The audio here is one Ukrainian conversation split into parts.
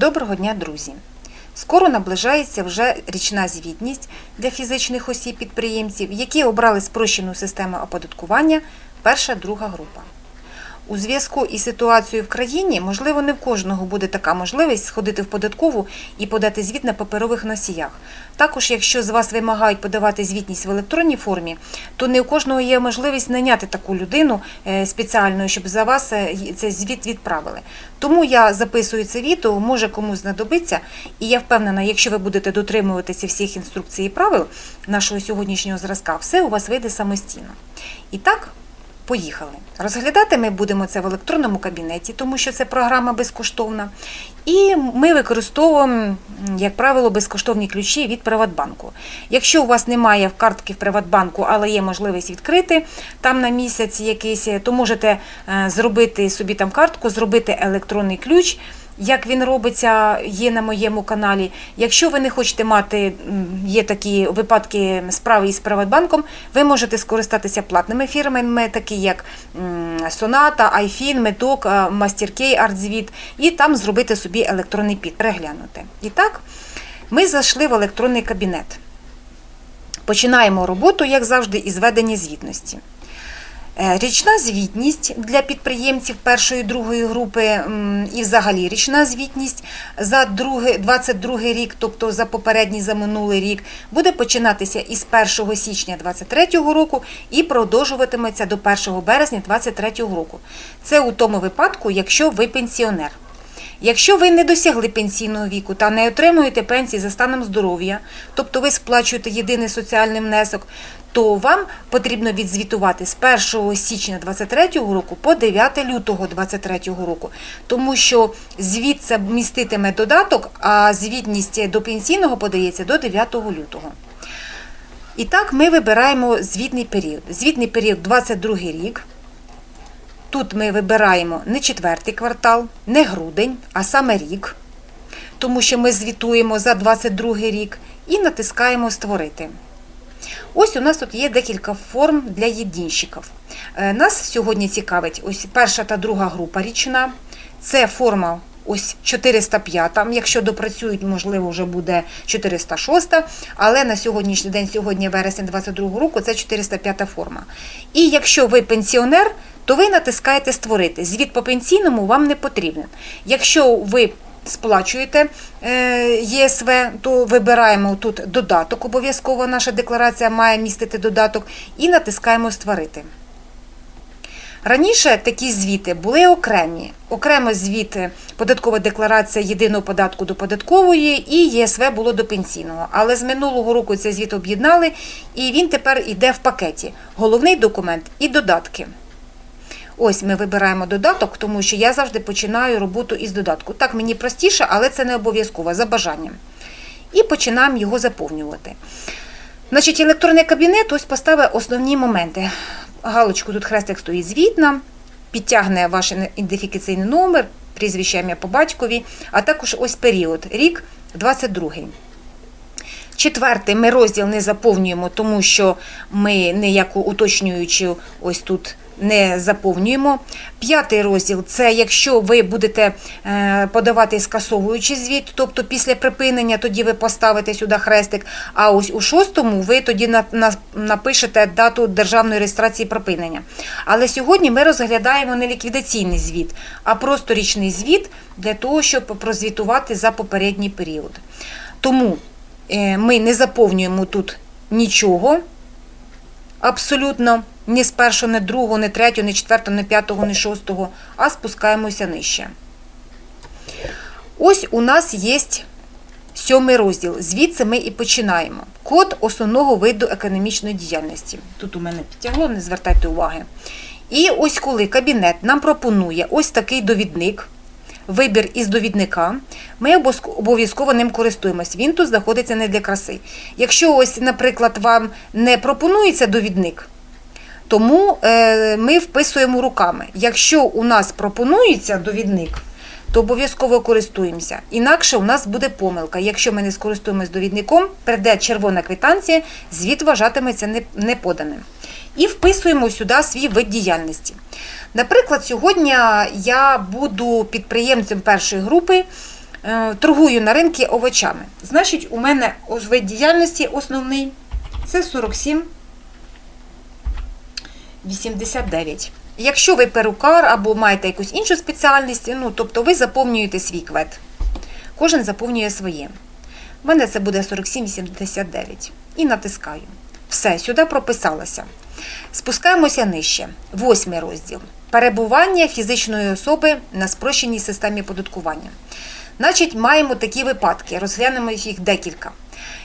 Доброго дня, друзі! Скоро наближається вже річна звітність для фізичних осіб-підприємців, які обрали спрощену систему оподаткування перша друга група. У зв'язку із ситуацією в країні, можливо, не в кожного буде така можливість сходити в податкову і подати звіт на паперових носіях. Також, якщо з вас вимагають подавати звітність в електронній формі, то не у кожного є можливість найняти таку людину е, спеціальну, щоб за вас е, цей звіт відправили. Тому я записую це відео, може комусь знадобиться, і я впевнена, якщо ви будете дотримуватися всіх інструкцій і правил нашого сьогоднішнього зразка, все у вас вийде самостійно. І так, Поїхали. Розглядати ми будемо це в електронному кабінеті, тому що це програма безкоштовна. І ми використовуємо, як правило, безкоштовні ключі від Приватбанку. Якщо у вас немає картки в Приватбанку, але є можливість відкрити там на місяць якийсь, то можете е, зробити собі там картку, зробити електронний ключ. Як він робиться, є на моєму каналі. Якщо ви не хочете мати, є такі випадки справи із Приватбанком, ви можете скористатися платними фірмами, такі як м, Sonata, iFin, Медок, MasterKey, ArtZvit, і там зробити собі електронний під, переглянути. І так, ми зайшли в електронний кабінет. Починаємо роботу, як завжди, із ведення звітності. Е, Річна звітність для підприємців першої другої групи і взагалі річна звітність за 2022 рік, тобто за попередній за минулий рік, буде починатися із 1 січня 2023 року і продовжуватиметься до 1 березня 2023 року. Це у тому випадку, якщо ви пенсіонер. Якщо ви не досягли пенсійного віку та не отримуєте пенсії за станом здоров'я, тобто ви сплачуєте єдиний соціальний внесок, то вам потрібно відзвітувати з 1 січня 2023 року по 9 лютого 2023 року, тому що звіт це міститиме додаток, а звітність до пенсійного подається до 9 лютого. І так ми вибираємо звітний період. Звітний період 22 рік. Тут ми вибираємо не четвертий квартал, не грудень, а саме рік, тому що ми звітуємо за 22 рік і натискаємо Створити. Ось у нас тут є декілька форм для єдинщиків. Е, Нас сьогодні цікавить ось перша та друга група річна. Це форма ось 405, якщо допрацюють, можливо, вже буде 406, але на сьогоднішній день, сьогодні вересень 22 року, це 405 форма. І якщо ви пенсіонер, то ви натискаєте Створити. Звіт по пенсійному вам не потрібен. Якщо ви сплачуєте е, ЄСВ, то вибираємо тут додаток. Обов'язково наша декларація має містити додаток, і натискаємо Створити. Раніше такі звіти були окремі. Окремо звіт податкова декларація єдиного податку до податкової і ЄСВ було до пенсійного. Але з минулого року цей звіт об'єднали, і він тепер йде в пакеті. Головний документ і додатки. Ось ми вибираємо додаток, тому що я завжди починаю роботу із додатку. Так мені простіше, але це не обов'язково за бажанням. І починаємо його заповнювати. Значить, електронний кабінет ось поставив основні моменти. Галочку тут хрестик стоїть звітна, підтягне ваш ідентифікаційний номер, прізвище ім'я по батькові, а також ось період, рік 22. Четвертий ми розділ не заповнюємо, тому що ми ніяку уточнюючу ось тут не заповнюємо. П'ятий розділ це якщо ви будете е, подавати скасовуючий звіт, тобто після припинення, тоді ви поставите сюди хрестик. А ось у шостому ви тоді на- на- напишете дату державної реєстрації припинення. Але сьогодні ми розглядаємо не ліквідаційний звіт, а просто річний звіт для того, щоб прозвітувати за попередній період. Тому е, ми не заповнюємо тут нічого. Абсолютно ні з першого, ні другого, ні третього, ні четвертого, ні п'ятого, ні шостого, а спускаємося нижче. Ось у нас є сьомий розділ. Звідси ми і починаємо. Код основного виду економічної діяльності. Тут у мене підтягло, не звертайте уваги. І ось коли кабінет нам пропонує ось такий довідник, вибір із довідника, ми обов'язково ним користуємось. Він тут знаходиться не для краси. Якщо ось, наприклад, вам не пропонується довідник, тому е, ми вписуємо руками. Якщо у нас пропонується довідник, то обов'язково користуємося. Інакше у нас буде помилка. Якщо ми не скористуємось довідником, прийде червона квитанція, звіт вважатиметься неподаним. І вписуємо сюди свій вид діяльності. Наприклад, сьогодні я буду підприємцем першої групи е, торгую на ринку овочами. Значить, у мене вид діяльності основний це 47 89. Якщо ви перукар або маєте якусь іншу спеціальність, ну, тобто ви заповнюєте свій квет. Кожен заповнює своє. У мене це буде 47,89. І натискаю. Все, сюди прописалося. Спускаємося нижче. Восьмий розділ. Перебування фізичної особи на спрощеній системі податкування. Значить, маємо такі випадки, розглянемо їх декілька.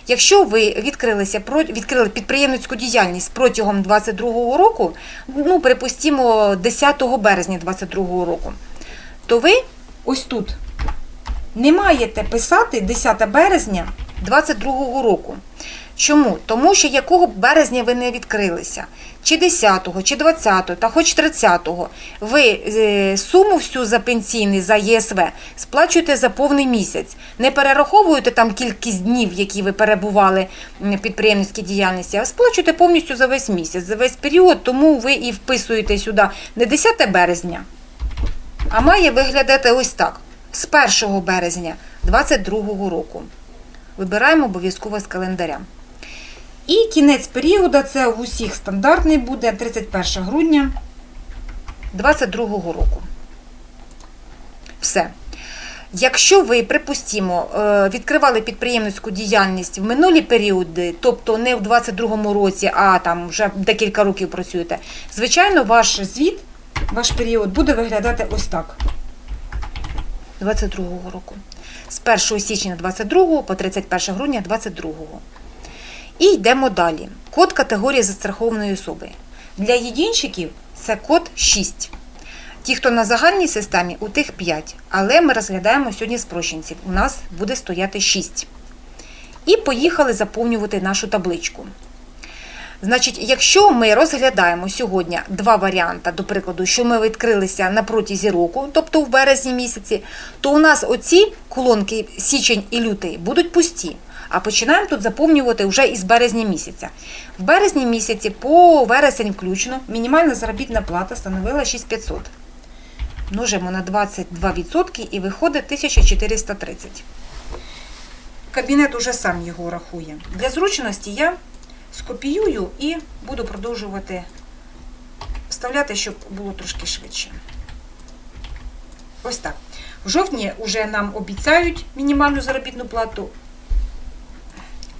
Якщо ви відкрилися відкрили підприємницьку діяльність протягом 2022 року, ну припустімо 10 березня 2022 року, то ви ось тут не маєте писати 10 березня 2022 року. Чому? Тому що якого березня ви не відкрилися, чи 10-го, чи 20-го, та хоч 30-го, ви е, суму всю за пенсійний, за ЄСВ сплачуєте за повний місяць. Не перераховуєте там кількість днів, які ви перебували в підприємницькій діяльності, а сплачуєте повністю за весь місяць, за весь період, тому ви і вписуєте сюди не 10 березня, а має виглядати ось так: з 1 березня 2022 року. Вибираємо обов'язково з календаря. І кінець періоду це в усіх стандартний буде 31 грудня 2022 року. Все. Якщо ви, припустімо, е, відкривали підприємницьку діяльність в минулі періоди, тобто не в 2022 році, а там вже декілька років працюєте, звичайно, ваш звіт, ваш період буде виглядати ось так. 22 року. З 1 січня 22 по 31 грудня 22. І йдемо далі. Код категорії застрахованої особи. Для єдинщиків це код 6. Ті, хто на загальній системі, у тих 5. Але ми розглядаємо сьогодні спрощенців. У нас буде стояти 6. І поїхали заповнювати нашу табличку. Значить, якщо ми розглядаємо сьогодні два варіанти, до прикладу, що ми відкрилися на протязі року, тобто в березні місяці, то у нас оці колонки січень і лютий будуть пусті. А починаємо тут заповнювати вже із березня місяця. В березні місяці по вересень включно мінімальна заробітна плата становила 6500. Множимо на 22% і виходить 1430. Кабінет уже сам його рахує. Для зручності я скопіюю і буду продовжувати вставляти, щоб було трошки швидше. Ось так. В жовтні вже нам обіцяють мінімальну заробітну плату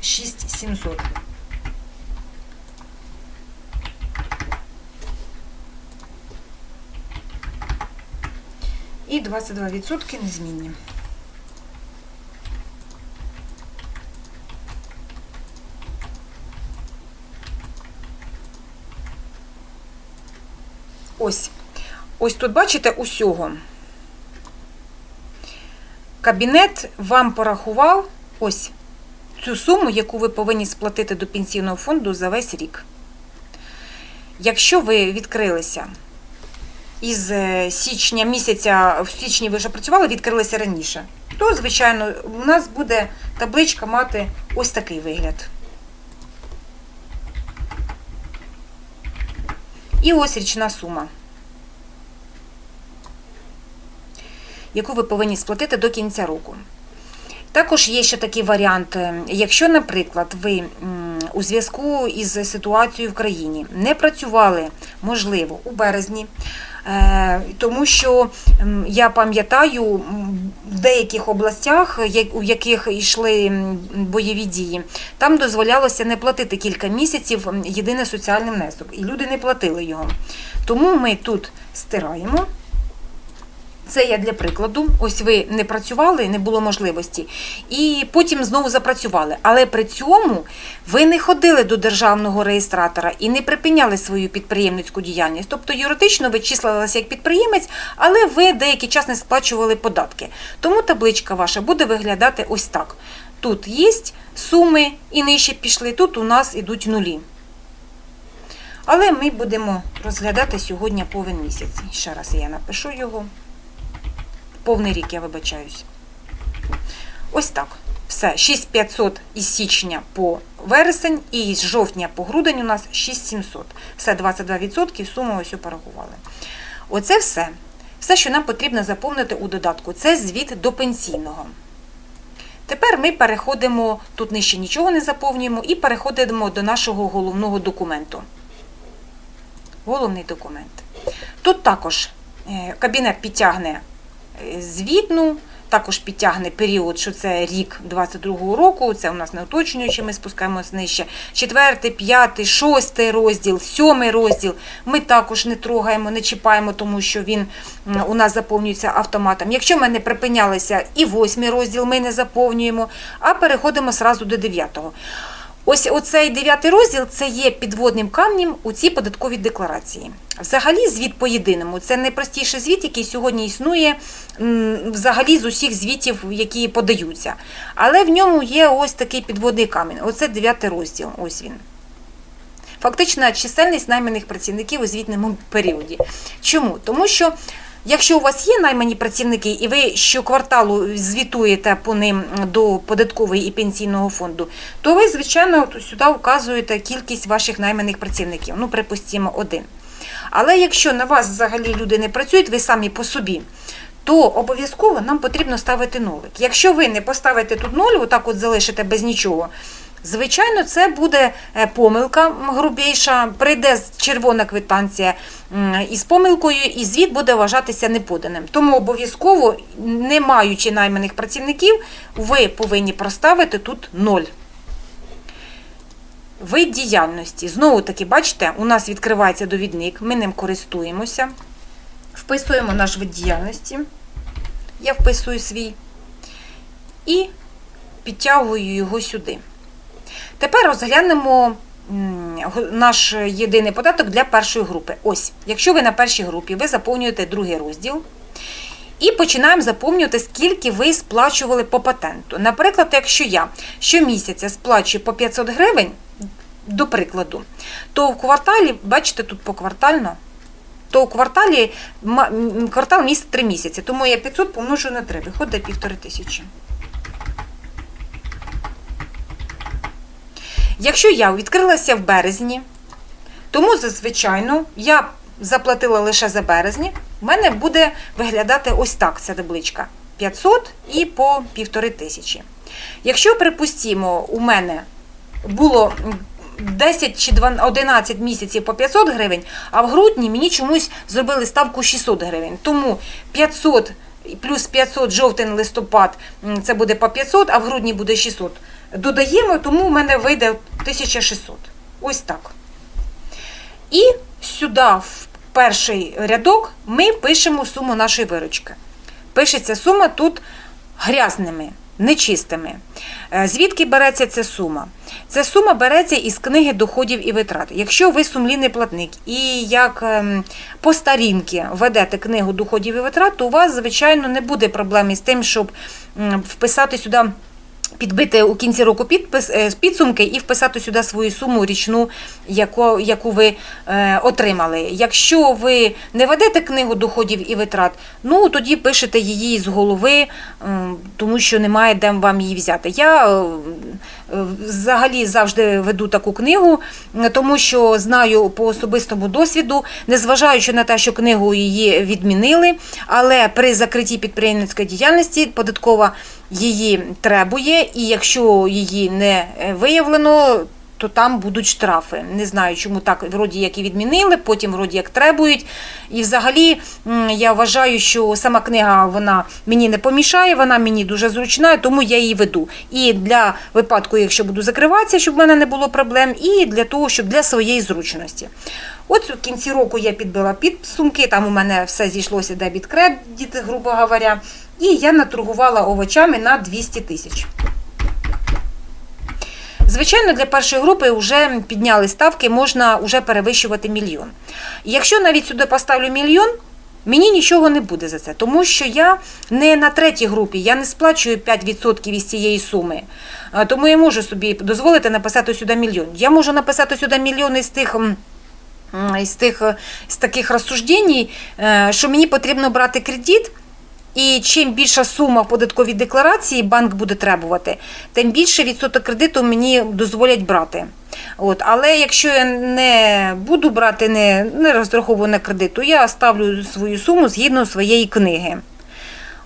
6700. І 22% незмінні. Ось. Ось тут бачите усього. Кабінет вам порахував ось цю суму, яку ви повинні сплатити до пенсійного фонду за весь рік. Якщо ви відкрилися із е, січня місяця, в січні ви вже працювали, відкрилися раніше, то, звичайно, у нас буде табличка мати ось такий вигляд. І ось річна сума, яку ви повинні сплатити до кінця року. Також є ще такий варіант, якщо, наприклад, ви у зв'язку із ситуацією в країні не працювали, можливо, у березні, е, тому що я пам'ятаю, в деяких областях, у яких йшли бойові дії, там дозволялося не платити кілька місяців єдиний соціальний внесок, і люди не платили його. Тому ми тут стираємо. Це я для прикладу. Ось ви не працювали, не було можливості, і потім знову запрацювали. Але при цьому ви не ходили до державного реєстратора і не припиняли свою підприємницьку діяльність. Тобто юридично ви числилися як підприємець, але ви деякий час не сплачували податки. Тому табличка ваша буде виглядати ось так. Тут є суми і нижче пішли, тут у нас ідуть нулі. Але ми будемо розглядати сьогодні повен місяць. Ще раз я напишу його. Повний рік, я вибачаюсь. Ось так. Все, 6500 із січня по вересень і з жовтня по грудень у нас 6700. Все 22% суму ось порахували. Оце все. Все, що нам потрібно заповнити у додатку, це звіт до пенсійного. Тепер ми переходимо, тут нижче нічого не заповнюємо, і переходимо до нашого головного документу. Головний документ. Тут також е, кабінет підтягне звітну, також підтягне період, що це рік 22-го року, це у нас не уточнюючи, ми спускаємось нижче. Четвертий, п'ятий, шостий розділ, сьомий розділ ми також не трогаємо, не чіпаємо, тому що він у нас заповнюється автоматом. Якщо ми не припинялися і восьмий розділ, ми не заповнюємо, а переходимо зразу до дев'ятого. Ось оцей дев'ятий розділ це є підводним камнем у цій податковій декларації. Взагалі, звіт по єдиному це найпростіший звіт, який сьогодні існує взагалі з усіх звітів, які подаються. Але в ньому є ось такий підводний камінь. Оце дев'ятий розділ. Ось він. Фактична чисельність найманих працівників у звітному періоді. Чому? Тому що якщо у вас є наймані працівники, і ви щокварталу звітуєте по ним до податкової і пенсійного фонду, то ви, звичайно, сюди вказуєте кількість ваших найманих працівників. Ну, припустимо, один. Але якщо на вас взагалі люди не працюють, ви самі по собі, то обов'язково нам потрібно ставити нолик. Якщо ви не поставите тут ноль, отак от залишите без нічого, звичайно, це буде е, помилка грубіша, прийде червона квитанція із помилкою, і звіт буде вважатися неподаним. Тому обов'язково, не маючи найманих працівників, ви повинні проставити тут ноль. Вид діяльності. Знову таки, бачите, у нас відкривається довідник, ми ним користуємося. Вписуємо наш вид діяльності. Я вписую свій і підтягую його сюди. Тепер розглянемо наш єдиний податок для першої групи. Ось, якщо ви на першій групі, ви заповнюєте другий розділ. І починаємо заповнювати, скільки ви сплачували по патенту. Наприклад, якщо я щомісяця сплачую по 500 гривень, до прикладу, то в кварталі, бачите, тут поквартально, то у кварталі квартал місяць 3 місяці. Тому я 500 помножу на 3, виходить півтори тисячі. Якщо я відкрилася в березні, тому зазвичайно я заплатила лише за березні, в мене буде виглядати ось так ця табличка. 500 і по півтори тисячі. Якщо, припустімо, у мене було 10 чи 11 місяців по 500 гривень, а в грудні мені чомусь зробили ставку 600 гривень. Тому 500 плюс 500 жовтень, листопад це буде по 500, а в грудні буде 600. Додаємо, тому в мене вийде 1600. Ось так. І сюди, в перший рядок, ми пишемо суму нашої виручки. Пишеться сума тут грязними, нечистими. Е, Звідки береться ця сума? Ця сума береться із книги доходів і витрат. Якщо ви сумлінний платник і як ем, по старінки ведете книгу доходів і витрат, то у вас, звичайно, не буде проблеми з тим, щоб вписати сюди. Підбити у кінці року підпис е, підсумки і вписати сюди свою суму річну, яку, яку ви е, отримали. Якщо ви не ведете книгу доходів і витрат, ну тоді пишете її з голови, тому що немає де вам її взяти. Я е, взагалі завжди веду таку книгу, тому що знаю по особистому досвіду, незважаючи на те, що книгу її відмінили, але при закритті підприємницької діяльності податкова її требує, і якщо її не е, виявлено, то там будуть штрафи. Не знаю, чому так вроді як і відмінили, потім вроді як требують. І взагалі я вважаю, що сама книга вона мені не помішає, вона мені дуже зручна, тому я її веду. І для випадку, якщо буду закриватися, щоб в мене не було проблем, і для того, щоб для своєї зручності. От в кінці року я підбила підсумки, там у мене все зійшлося дебіт кредит, грубо говоря, і я наторгувала овочами на 200 тисяч. Звичайно, для першої групи вже підняли ставки, можна вже перевищувати мільйон. Якщо навіть сюди поставлю мільйон, мені нічого не буде за це, тому що я не на третій групі, я не сплачую 5% із цієї суми. Тому я можу собі дозволити написати сюди мільйон. Я можу написати сюди мільйон із тих. Із тих з таких розсуждень, е, що мені потрібно брати кредит, і чим більша сума в податковій декларації банк буде требувати, тим більше відсоток кредиту мені дозволять брати. От, але якщо я не буду брати, не, не розраховую на кредит, то я ставлю свою суму згідно своєї книги.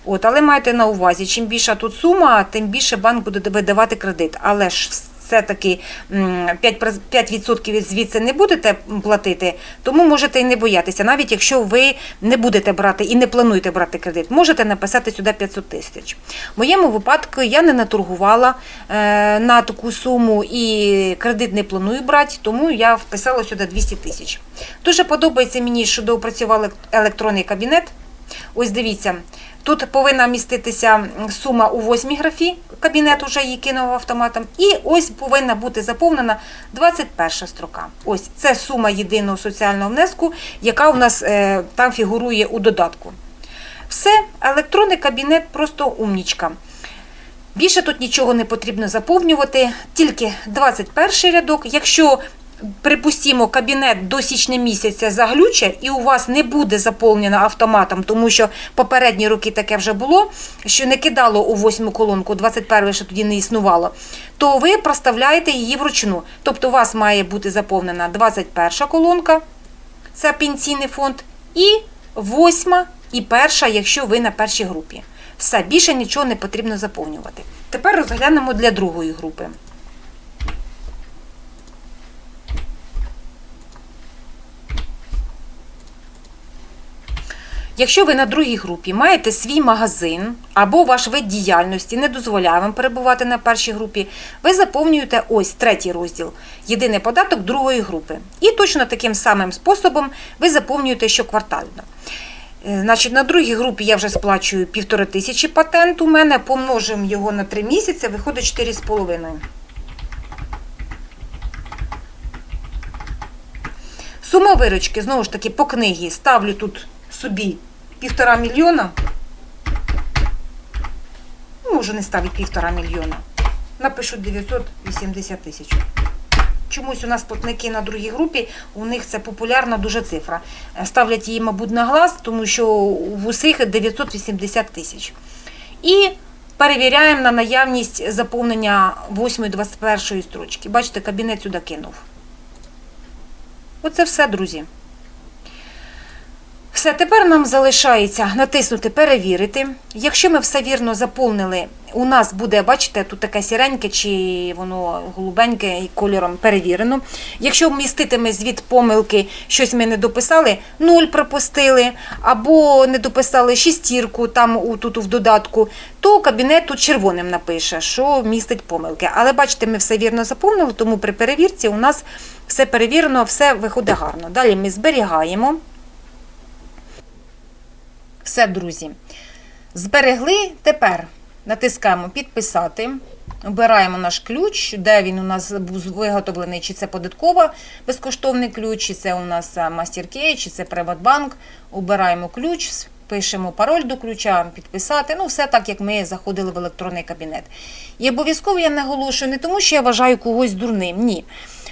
От, але майте на увазі, чим більша тут сума, тим більше банк буде видавати кредит. Але ж все-таки 5%, 5% звідси не будете платити, тому можете і не боятися. Навіть якщо ви не будете брати і не плануєте брати кредит, можете написати сюди 500 тисяч. В моєму випадку я не наторгувала е, на таку суму і кредит не планую брати, тому я вписала сюди 200 тисяч. Дуже подобається мені, що доопрацювали електронний кабінет. Ось дивіться, тут повинна міститися сума у восьмій графі, кабінет уже її кинув автоматом, і ось повинна бути заповнена 21 строка. Ось це сума єдиного соціального внеску, яка у нас е, там фігурує у додатку. Все, електронний кабінет просто умнічка. Більше тут нічого не потрібно заповнювати, тільки 21 рядок. Якщо, припустімо, кабінет до січня місяця заглюче і у вас не буде заповнено автоматом, тому що попередні роки таке вже було, що не кидало у восьму колонку, 21 ще тоді не існувало, то ви проставляєте її вручну. Тобто у вас має бути заповнена 21 колонка, це пенсійний фонд, і восьма і перша, якщо ви на першій групі. Все, більше нічого не потрібно заповнювати. Тепер розглянемо для другої групи. Якщо ви на другій групі маєте свій магазин або ваш вид діяльності не дозволяє вам перебувати на першій групі, ви заповнюєте ось третій розділ єдиний податок другої групи. І точно таким самим способом ви заповнюєте щоквартально. Е, Значить, на другій групі я вже сплачую півтори тисячі патент у мене, помножимо його на 3 місяці, виходить 4,5. Сума виручки, знову ж таки, по книгі ставлю тут собі півтора мільйона. Ну, Можу не ставити півтора мільйона. Напишу 980 тисяч. Чомусь у нас платники на другій групі, у них це популярна дуже цифра. Е, Ставлять її, мабуть, на глаз, тому що в усіх 980 тисяч. І перевіряємо на наявність заповнення 8-21 строчки. Бачите, кабінет сюди кинув. Оце все, друзі. Все, тепер нам залишається натиснути Перевірити. Якщо ми все вірно заповнили, у нас буде, бачите, тут таке сіреньке чи воно голубеньке і кольором перевірено. Якщо міститиме звіт помилки, щось ми не дописали, 0 пропустили, або не дописали шістірку там тут в додатку, то кабінет тут червоним напише, що містить помилки. Але бачите, ми все вірно заповнили, тому при перевірці у нас все перевірено, все виходить гарно. Далі ми зберігаємо. Все, друзі. Зберегли. Тепер натискаємо підписати. Обираємо наш ключ, де він у нас був виготовлений, чи це податкова безкоштовний ключ, чи це у нас MasterKey, чи це Приватбанк. Обираємо ключ, пишемо пароль до ключа, підписати. Ну, все так, як ми заходили в електронний кабінет. І обов'язково я наголошую не тому, що я вважаю когось дурним. Ні.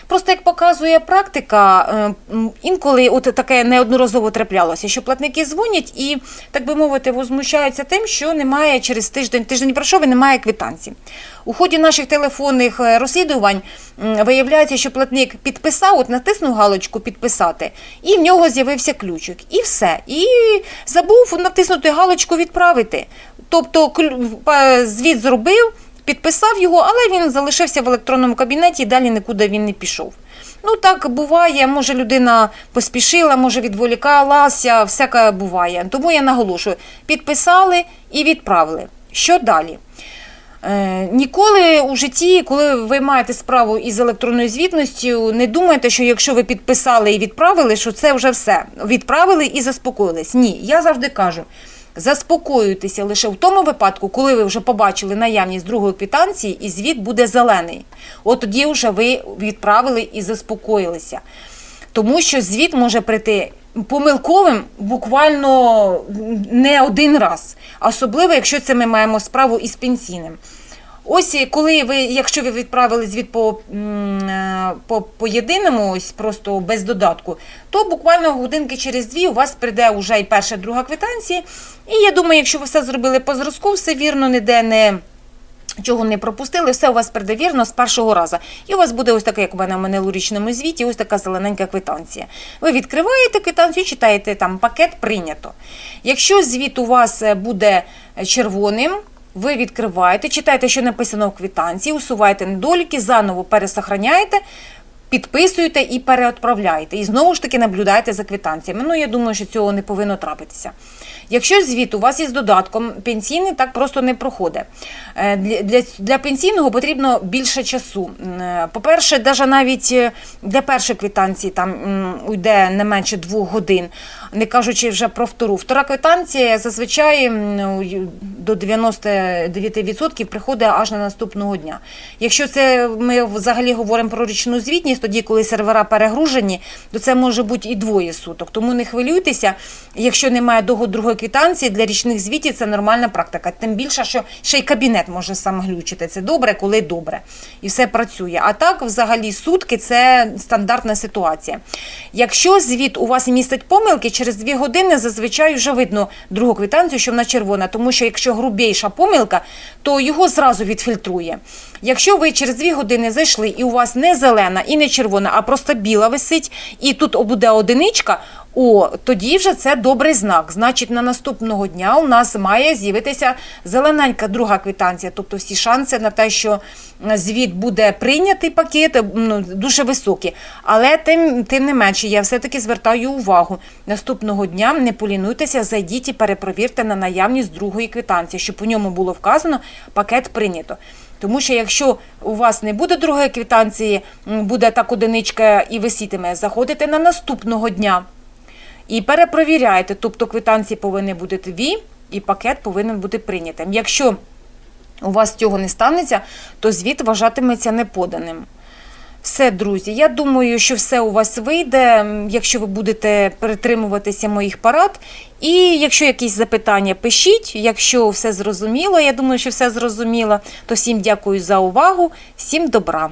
Просто як показує практика, е, інколи от таке неодноразово траплялося, що платники дзвонять і, так би мовити, возмущаються тим, що немає через тиждень, тиждень пройшов і немає квитанції. У ході наших телефонних е, розслідувань виявляється, що платник підписав, от натиснув галочку підписати, і в нього з'явився ключик. І все. І забув натиснути галочку відправити. Тобто звіт зробив підписав його, але він залишився в електронному кабінеті і далі нікуди він не пішов. Ну так буває, може людина поспішила, може відволікалася, всяке буває. Тому я наголошую: підписали і відправили. Що далі? Е, ніколи у житті, коли ви маєте справу із електронною звітністю, не думайте, що якщо ви підписали і відправили, що це вже все. Відправили і заспокоїлись. Ні, я завжди кажу. Заспокоюйтеся лише в тому випадку, коли ви вже побачили наявність другої квитанції, і звіт буде зелений. От тоді вже ви відправили і заспокоїлися. Тому що звіт може прийти помилковим буквально не один раз, особливо, якщо це ми маємо справу із пенсійним. Ось коли ви, якщо ви відправили звіт по, е, по, по єдиному, ось просто без додатку, то буквально годинки через дві у вас прийде вже і перша, друга квитанція. І я думаю, якщо ви все зробили по зразку, все вірно, ніде не Чого не пропустили, все у вас прийде вірно з першого разу. І у вас буде ось таке, як у мене в минулорічному звіті, ось така зелененька квитанція. Ви відкриваєте квитанцію, читаєте там пакет прийнято. Якщо звіт у вас е, буде червоним, ви відкриваєте, читаєте, що написано в квитанції, усуваєте недоліки, заново пересохраняєте, підписуєте і переотправляєте. І знову ж таки наблюдаєте за квитанціями. Ну, я думаю, що цього не повинно трапитися. Якщо звіт у вас із додатком пенсійний, так просто не проходить. Е, Для, для, для пенсійного потрібно більше часу. Е, По-перше, навіть е, для першої квитанції там уйде не менше двох годин, не кажучи вже про втору. Втора квитанція зазвичай до 99% приходить аж на наступного дня. Якщо це ми взагалі говоримо про річну звітність, тоді, коли сервера перегружені, то це може бути і двоє суток. Тому не хвилюйтеся, якщо немає до другої квитанції, для річних звітів це нормальна практика. Тим більше, що ще й кабінет може сам глючити. Це добре, коли добре. І все працює. А так, взагалі, сутки це стандартна ситуація. Якщо звіт у вас містить помилки, через дві години зазвичай вже видно другу квитанцію, що вона червона, тому що якщо грубіша помилка, то його зразу відфільтрує. Якщо ви через дві години зайшли і у вас не зелена і не червона, а просто біла висить, і тут буде одиничка, о, тоді вже це добрий знак. Значить, на наступного дня у нас має з'явитися зелененька друга квитанція, тобто всі шанси на те, що е, звіт буде прийнятий пакет, е, ну, дуже високі. Але тим, тим не менше, я все-таки звертаю увагу. Наступного дня не полінуйтеся, зайдіть і перепровірте на наявність другої квитанції, щоб у ньому було вказано пакет прийнято. Тому що якщо у вас не буде другої квитанції, буде так одиничка і висітиме, заходите на наступного дня і перепровіряєте. Тобто квитанції повинні бути дві, і пакет повинен бути прийнятим. Якщо у вас цього не станеться, то звіт вважатиметься неподаним. Все, друзі, я думаю, що все у вас вийде, якщо ви будете притримуватися моїх порад. І якщо якісь запитання, пишіть. Якщо все зрозуміло, я думаю, що все зрозуміло, то всім дякую за увагу, всім добра.